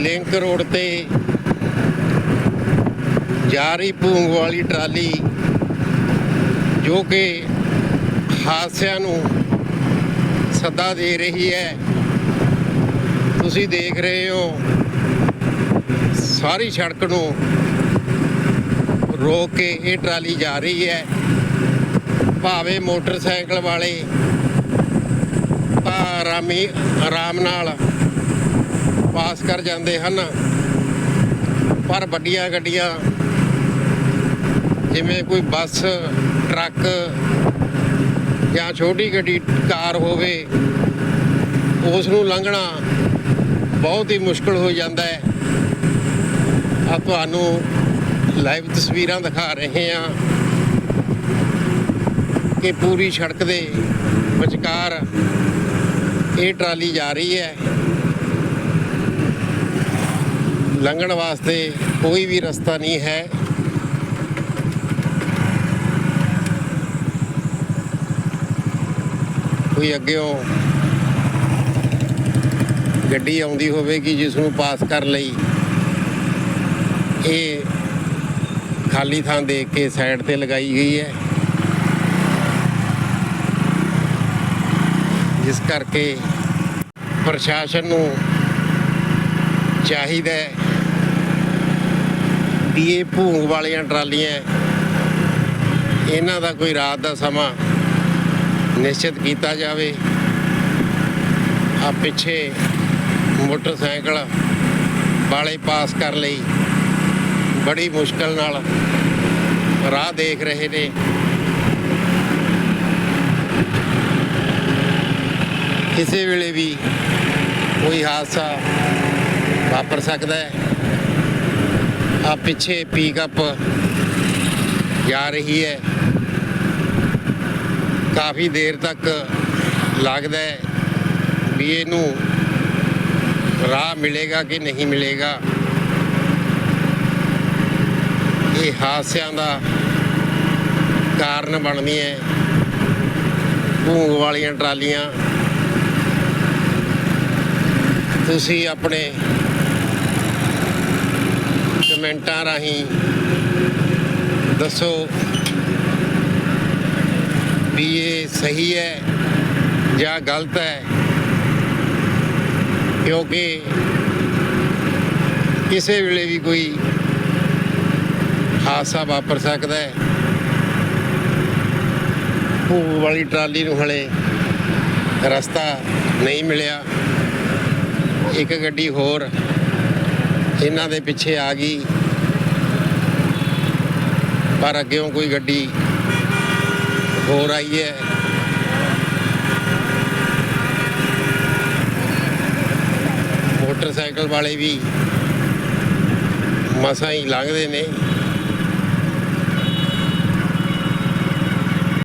Link road ਤੇ ਜਾ ਰਹੀ ਭੂੰਗ ਵਾਲੀ ਟਰਾਲੀ, ਜੋ ਕਿ ਹਾਦਸਿਆਂ ਨੂੰ ਸੱਦਾ ਦੇ ਰਹੀ ਹੈ। ਤੁਸੀਂ ਦੇਖ ਰਹੇ ਹੋ, ਸਾਰੀ ਸੜਕ ਨੂੰ ਰੋਕ ਕੇ ਇਹ ਟਰਾਲੀ ਜਾ ਰਹੀ ਹੈ। ਭਾਵੇਂ ਮੋਟਰਸਾਈਕਲ ਵਾਲੇ ਤਾਂ ਆਰਾਮੀ ਆਰਾਮ ਨਾਲ ਪਾਸ ਕਰ ਜਾਂਦੇ ਹਨ। ਪਰ ਵੱਡੀਆਂ ਗੱਡੀਆਂ, ਜਿਵੇਂ ਕੋਈ ਬੱਸ, ਟਰੱਕ ਜਾਂ ਛੋਟੀ ਗੱਡੀ, ਕਾਰ ਹੋਵੇ, ਉਸ ਨੂੰ ਲੰਘਣਾ ਬਹੁਤ ਹੀ ਮੁਸ਼ਕਲ ਹੋ ਜਾਂਦਾ ਹੈ। ਆ ਤੁਹਾਨੂੰ ਲਾਈਵ ਤਸਵੀਰਾਂ ਦਿਖਾ ਰਹੇ ਹਾਂ ਕਿ ਪੂਰੀ ਸੜਕ ਦੇ ਵਿਚਕਾਰ ਇਹ ਟਰਾਲੀ ਜਾ ਰਹੀ ਹੈ। ਲੰਘਣ ਵਾਸਤੇ ਕੋਈ ਵੀ ਰਸਤਾ ਨਹੀਂ ਹੈ। ਕੋਈ ਅੱਗਿਓਂ ਗੱਡੀ ਆਉਂਦੀ ਹੋਵੇਗੀ ਜਿਸ ਨੂੰ ਪਾਸ ਕਰ ਲਈ। ਇਹ ਖਾਲੀ ਥਾਂ ਦੇਖ ਕੇ ਸਾਈਡ ਤੇ ਲਗਾਈ ਗਈ ਹੈ। ਜਿਸ ਕਰਕੇ ਪ੍ਰਸ਼ਾਸਨ ਨੂੰ ਚਾਹੀਦਾ ਹੈ ਵੀ ਇਹ ਭੂੰਗ ਵਾਲੀਆਂ ਟਰਾਲੀਆਂ, ਇਹਨਾਂ ਦਾ ਕੋਈ ਰਾਤ ਦਾ ਸਮਾਂ ਨਿਸ਼ਚਿਤ ਕੀਤਾ ਜਾਵੇ। ਆ ਪਿੱਛੇ ਮੋਟਰਸਾਈਕਲ ਵਾਲੇ ਪਾਸ ਕਰ ਲਈ। ਬੜੀ ਮੁਸ਼ਕਲ ਨਾਲ ਰਾਹ ਦੇਖ ਰਹੇ ਨੇ। ਕਿਸੇ ਵੇਲੇ ਵੀ ਕੋਈ ਹਾਦਸਾ ਵਾਪਰ ਸਕਦਾ ਹੈ। ਆ ਪਿੱਛੇ ਪੀਕਅਪ ਜਾ ਰਹੀ ਹੈ। ਕਾਫੀ ਦੇਰ ਤੱਕ ਲੱਗਦਾ ਹੈ ਵੀ ਇਹਨੂੰ ਰਾਹ ਮਿਲੇਗਾ ਕਿ ਨਹੀਂ ਮਿਲੇਗਾ। ਇਹ ਹਾਦਸਿਆਂ ਦਾ ਕਾਰਨ ਬਣਦੀ ਹੈ। ਭੂੰਗ ਵਾਲੀਆਂ ਟਰਾਲੀਆਂ। ਤੁਸੀਂ ਆਪਣੇ ਕਮੈਂਟਾਂ ਰਾਹੀਂ ਦੱਸੋ ਵੀ ਇਹ ਸਹੀ ਹੈ ਜਾਂ ਗਲਤ ਹੈ। ਕਿਉਂਕਿ ਕਿਸੇ ਵੇਲੇ ਵੀ ਕੋਈ ਹਾਦਸਾ ਵਾਪਰ ਸਕਦਾ ਹੈ। ਭੂਗ ਵਾਲੀ ਟਰਾਲੀ ਨੂੰ ਹਲੇ ਰਸਤਾ ਨਹੀਂ ਮਿਲਿਆ। ਇੱਕ ਗੱਡੀ ਹੋਰ ਇਹਨਾਂ ਦੇ ਪਿੱਛੇ ਆ ਗਈ। ਪਰ ਅੱਗੇੋਂ ਕੋਈ ਗੱਡੀ ਹੋਰ ਆਈ ਹੈ। ਮੋਟਰਸਾਈਕਲ ਵਾਲੇ ਵੀ ਮਸਾਂ ਹੀ ਲੰਘਦੇ ਨੇ।